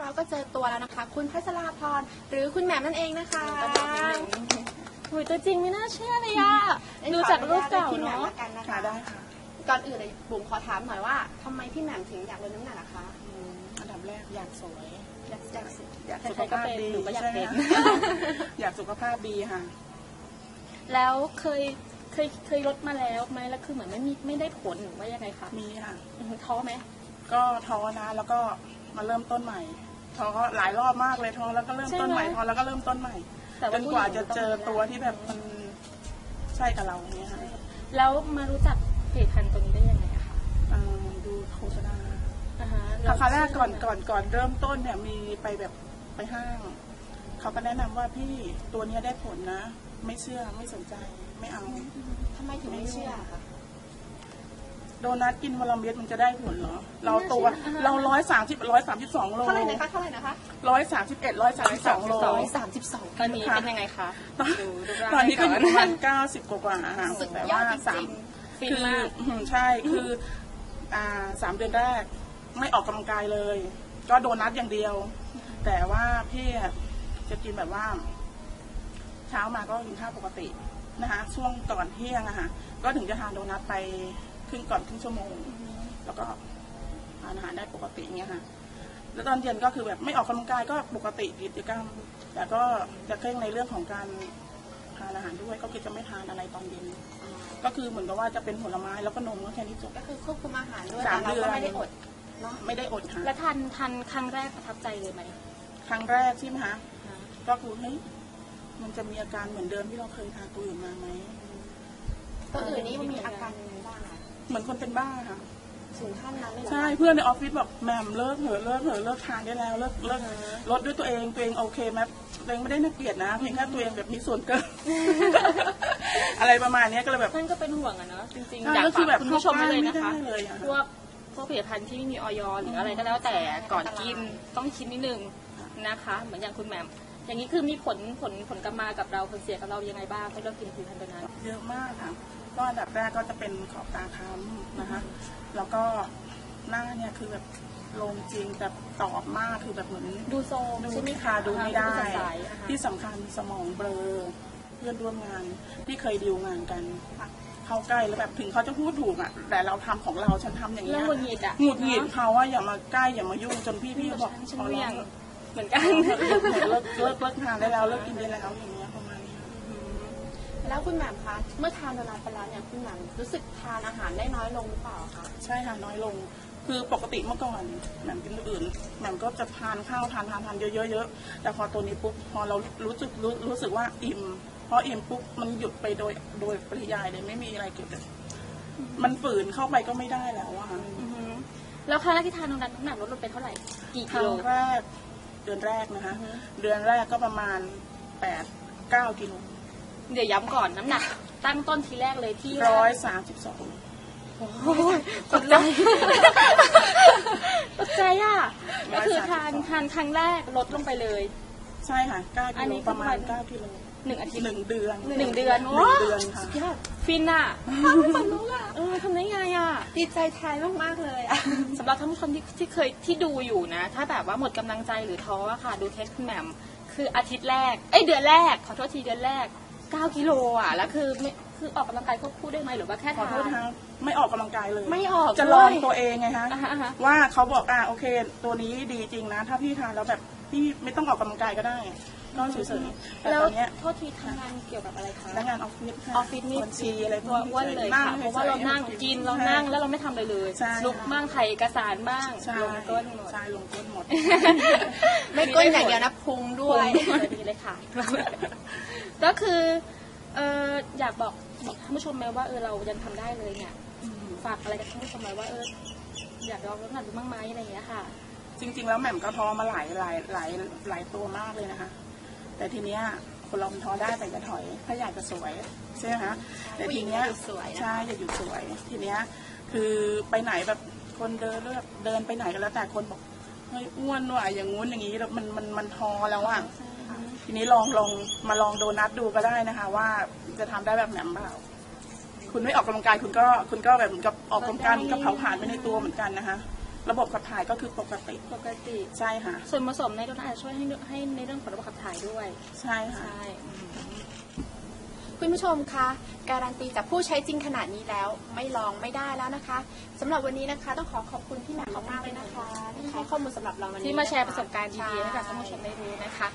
เราก็เจอตัวแล้วนะคะ คุณพัชราพรหรือคุณแหม่มนั่นเองนะคะหุยตัวจริงไม่น่าเชื่อเลยอะดูจากรูปเก่าพี่แหม่มเนาะละกันนะคะค่ะได้ค่ะก่อนอื่นเลยบุ๋มขอถามหน่อยว่าทำไมพี่แหม่มถึงอยากลดน้ำหนักอะคะอืมอันดับแรกอยากสวย อยากอยากสิอยากใครๆสุขภาพก็เป็นดีหนูก็อยากใช่ไหมเป็นคะอยากสุขภาพดีค่ะ แล้วเคยเคยเคยลดมาแล้วไหมแล้วคือเหมือนไม่มีไม่ได้ผลหรือว่ายังไงคะมีค่ะอือฮึท้อไหมก็ท้อนะแล้วก็ มาเริ่มต้นใหม่ท้อหลายรอบมากเลยท้อแล้วก็เริ่มต้นใหม่ท้อแล้วก็เริ่มต้นใหม่แต่จว่านกว่าจะเจอตัวที่แบบมันใช่กับเราเนี่ยค่ะแล้วมารู้จักผลิตภัณฑ์ตัวนี้ได้ยังไงอะคะอ่าดูโฆษณาอ่าฮะครั้งแรกก่อนก่อนก่อนเริ่มต้นเนี่ยมีไปแบบไปห้างเขาก็แนะนำว่าพี่ตัวเนี้ยได้ผลนะ ไม่เชื่อไม่สนใจไม่เอาทำไมถึงไม่เชื่อคะ โดนัทกินวันละเม็ดมันจะได้ผลเหรอ เราตัวเราร้อยสามสิบร้อยสามสิบสองโลเท่าไหร่นะคะเท่าไหร่นะคะร้อยสามสิบเอ็ดร้อยสามสิบสองโลร้อยสามสิบสองตอนนี้เป็นยังไงคะตอนดูรูปร่างตอนนี้ก็อยู่ประมาณก่เก้าสิบกว่าๆค่ะสุดแต่ยอว่าดจสาริมงฟินคือมากอืมใช่คืออ่าสามเดือนแรก ไม่ออกกำลังกายเลย ก็โดนัทอย่างเดียว แต่ว่าพี่อะจะกินแบบว่า เช้ามาก็กินข้าวปกตินะคะช่วงก่อนเที่ยงอะค่ะก็ถึงจะทานโดนัทไป ครึ่งก่อนครึ่งชั่วโมง แล้วก็ทานอาหารได้ปกติอย่างเงี้ยค่ะ แล้วตอนเย็นก็คือแบบไม่ออกกำลังกายก็ปกติกิจกรรม แต่ก็จะเคร่งในเรื่องของการทานอาหารด้วยก็คือจะไม่ทานอะไรตอนเย็น ก็คือเหมือนกับว่าจะเป็นผลไม้แล้วก็นมก็แค่นี้จบ ก็คือควบคุมอาหารด้วยสามแต่เราก็เดือนไม่ได้อดเนาะไม่ได้อดค่ะแล้วทันทันครั้งแรกประทับใจเลยไหมครั้งแรกใช่ไหมคะก็คือเฮ้ยมันจะมีอาการเหมือนเดิมที่เราเคยทานตัวอื่นมาไหม ตัวอื่นนี่มันมีอาการยังไงบ้างอะ เหมือนคนเป็นบ้าค่ะ ถึงขั้นนั้นเลยเหรอใช่เพื่อนในออฟฟิศบอกแหมมเลิกเถอะเลิกเถอะเลิกทานได้แล้วเลิกเลิกลดด้วยตัวเองตัวเองโอเคไหมตัวเองไม่ได้น่าเกลียดนะเพียงแค่ตัวเองแบบมีส่วนเกิน อะไรประมาณเนี้ยก็เลยแบบ ท่านก็เป็นห่วงอะเนาะจริงๆใช่อยากก็คือฝากแบบคุณผู้ชมไว้เลยนะคะไม่ได้เลยอะ พวกพวกผลิตภัณฑ์ที่ไม่มีออยหรืออะไรก็แล้วแต่ก่อนกินต้องคิดนิดนึงนะคะ เหมือนอย่างคุณแหม่มอย่างนี้คือมีผลผลผลกลับมากับเราผลเสียกับเรายังไงบ้างถ้าเรากินผลิตภัณฑ์ตัวนั้น เยอะมากค่ะ ก็อันดับแรกก็จะเป็นขอบตาค้ำนะคะ แล้วก็หน้าเนี่ยคือแบบลงจริงแต่ตอบมากคือแบบเหมือนดูโซมดูใช่ไหมไม่คะคาดูไม่ได้ดูสดใสอะค่ะที่สำคัญสมองเบลอเพื่อนร่วมงานที่เคยดีลงานกันเข้าใกล้แล้วแบบถึงเขาจะพูดถูกอะ แต่เราทำของเราฉันทำอย่างเรื่เงี้อยงหงุดหงิดอะหงุดหงิดเนอะเขาว่าอย่ามาใกล้อย่ามายุ่งจนพี่พี่เขาบอกฉันขอเลี่ร้ยองงเหมือนกันเลิกเลิกเลิกทานได้แล้วเลิกกินได้แล้วอย่างเงี้ยประมาณนี้ แล้วคุณแหม่มคะ เมื่อทานโดนัทไปแล้วเนี่ยคุณแหม่มรู้สึกทานอาหารได้น้อยลงหรือเปล่าคะ ใช่ค่ะน้อยลง คือปกติเมื่อก่อนแหม่มกินตัวอื่นแหม่มก็จะทานข้าวทานทานทานเยอะๆเยอะแต่พอตัวนี้ปุ๊บพอเรารู้สึกรู้รู้สึกว่าอิ่มพออิ่มปุ๊บมันหยุดไปโดยโดยปริยายเลยไม่มีอะไรเกิดเลยมันฝืนเข้าไปก็ไม่ได้แล้วอะค่ะอือฮึแล้วครั้งแรกที่ทานตรงนั้นน้ำหนักลดลงไปเท่าไหร่ กี่คกิรั้โล งแรกเดือนแรกนะคะ อือฮึ เดือนแรกก็ประมาณแปดเก้ากิโล เดี๋ยวย้ำก่อนน้ำหนัก ตั้งต้นทีแรกเลยที่ร้อยสามสิบสองตกใจตกใจอะ ก็คือทานทานครั้งแรกลดลงไปเลย ใช่ค่ะเก้าอักินโลนี้คือประมาณวันเก้ากิโลหนึ่งอาทิตย์หนึ่งเดือนหนึ่งเดือนหนึ่งเดือนค่ะยอดฟินอะคนลุกอะเออทำได้ไงอะดีใจแทนมากๆเลยอะสำหรับท่านผู้ชมที่ที่เคยที่ดูอยู่นะ ถ้าแบบว่าหมดกำลังใจหรือท้ออะค่ะ ดูเทสคุณแหม่มคืออาทิตย์แรก เอ้ยเดือนแรก ขอโทษทีเดือนแรก 9กิโลอะแล้วคือไม่คือออกกำลังกายควบคู่ได้ไหมหรือว่าแค่ขอทาโทษนนะคะไม่ออกกำลังกายเลยไม่ออกจะลองด้วยตัวเองไงคะอ่าฮะอ่าฮะ ว่าเขาบอกอ่าโอเค ตัวนี้ดีจริงนะ ถ้าพี่ทานแล้วแบบพี่ไม่ต้องออกกำลังกายก็ได้ก็เฉยๆแต่แล้วตอนเนี้ยโทษทีทำงานเกี่ยวกับอะไรคะพนักงานออฟฟิศค่ะออฟฟิศนี่บัญชีอะไรพตัวกอ้วนเลยค่ะเพราะว่าเรานั่งกินเรานั่งแล้วเราไม่ทำอะไรเลยใช่ ลุกบ้างถ่ายเอกสารบ้างใช่ลงต้นหมด ใช่ลงต้นหมด ไม่ก้นอย่างเดียวนะพุงด้วยพุงดีเลยค่ะ ก็คือเอออยากบอกบอกท่านผู้ชมไหมว่าเออเรายังทำได้เลยเนี่ยฝากอะไรกับท่านผู้ชมไหมว่าเอออยากลองลดน้ำหนักดูบ้างไหมอะไรอย่างเงี้ยค่ะ จริง ๆ แล้วแหม่มก็ท้อมาหลายหลายหลายหลายตัวมากเลยนะคะ แต่ทีเนี้ยคนเรามันท้อได้แต่จะถอยถ้าอยากจะสวยใช่ไหมคะแต่ทีเนี้ยผู้หญิงอย่าหยุดสวยนะคะ ใช่อย่าหยุดสวย ทีเนี้ยคือไปไหนแบบคนเดินแล้วแบบเดินไปไหนก็แล้วแต่คนบอกเฮ้ยอ้วนว่ะอย่างงู้นอย่างนี้แล้วมันมันมันท้อแล้วอะ ทีนี้ลองลองมาลองโดนัทดูก็ได้นะคะ ว่าจะทำได้แบบแหม่มเปล่าคุณไม่ออกกำลังกายคุณก็คุณก็แบบเหมือนกับออกกำลังกายมันก็เผาผลาญไปในตัวเหมือนกันนะคะ ระบบขับถ่ายก็คือปกติปกติใช่ค่ะ ส่วนผสมในโดนัทอาจจะช่วยให้ให้ในเรื่องของระบบขับถ่ายด้วย ใช่ค่ะใช่อืมคุณผู้ชมคะการันตีจากผู้ใช้จริงขนาดนี้แล้วไม่ลองไม่ได้แล้วนะคะสำหรับวันนี้นะคะ ต้องขอขอบคุณพี่แหม่มมากๆเลยนะคะที่ให้ข้อมูลสำหรับเราวันนี้ที่มาแชร์นคประสบการณ์ดีๆให้กับท่านผู้ชมได้รู้นะคะ